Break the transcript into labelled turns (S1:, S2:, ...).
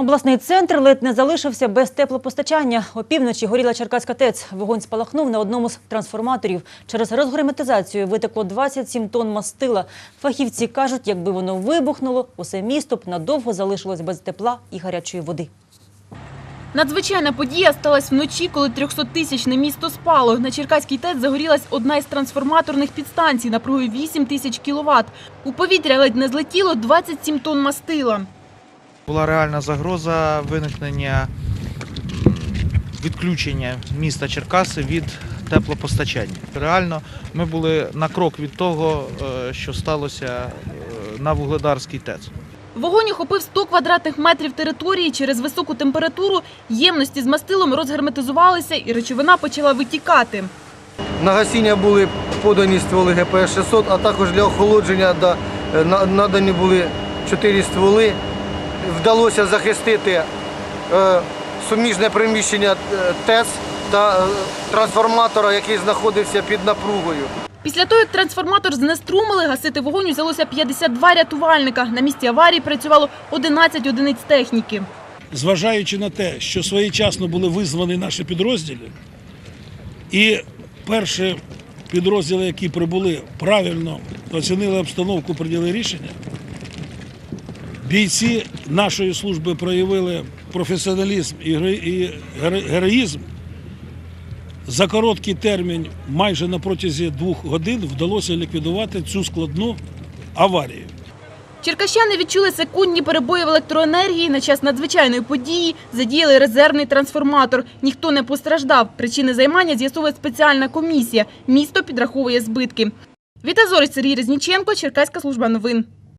S1: Обласний центр ледь не залишився без теплопостачання. Опівночі горіла Черкаська ТЕЦ. Вогонь спалахнув на одному з трансформаторів. Через розгерметизацію витекло 27 тонн мастила. Фахівці кажуть, якби воно вибухнуло, усе місто б надовго залишилось без тепла і гарячої води.
S2: Надзвичайна подія сталася вночі, коли 300-тисячне місто спало. На Черкаській ТЕЦ загорілась одна із трансформаторних підстанцій напругою 8 тисяч кіловат. У повітря ледь не злетіло 27 тонн мастила.
S3: Була реальна загроза виникнення відключення міста Черкаси від теплопостачання. Реально, ми були на крок від того, е, що сталося е, на Вугледарській ТЕЦ.
S2: Вогонь охопив 100 квадратних метрів території. Через високу температуру ємності з мастилом розгерметизувалися і речовина почала витікати.
S4: На гасіння були подані стволи ГПС-600, а також для охолодження е, на- надані були чотири стволи. Вдалося захистити е, суміжне приміщення е, ТЕЦ та е, трансформатора, який знаходився під напругою.
S2: Після того, як трансформатор знеструмили, гасити вогонь взялося 52 рятувальника. На місці аварії працювало 11 одиниць техніки.
S5: зважаючи на те, що своєчасно були визвані наші підрозділи, і перші підрозділи, які прибули, правильно оцінили обстановку, прийняли рішення. Бійці нашої служби проявили професіоналізм і геро- і геро- героїзм. За короткий термін, майже на протязі двох годин, вдалося ліквідувати цю складну аварію.
S2: Черкащани відчули секундні перебої в електроенергії. На час надзвичайної події задіяли резервний трансформатор. Ніхто не постраждав. Причини займання з'ясовує спеціальна комісія. Місто підраховує збитки. Віта Зорич, Сергій Резніченко, Черкаська служба новин.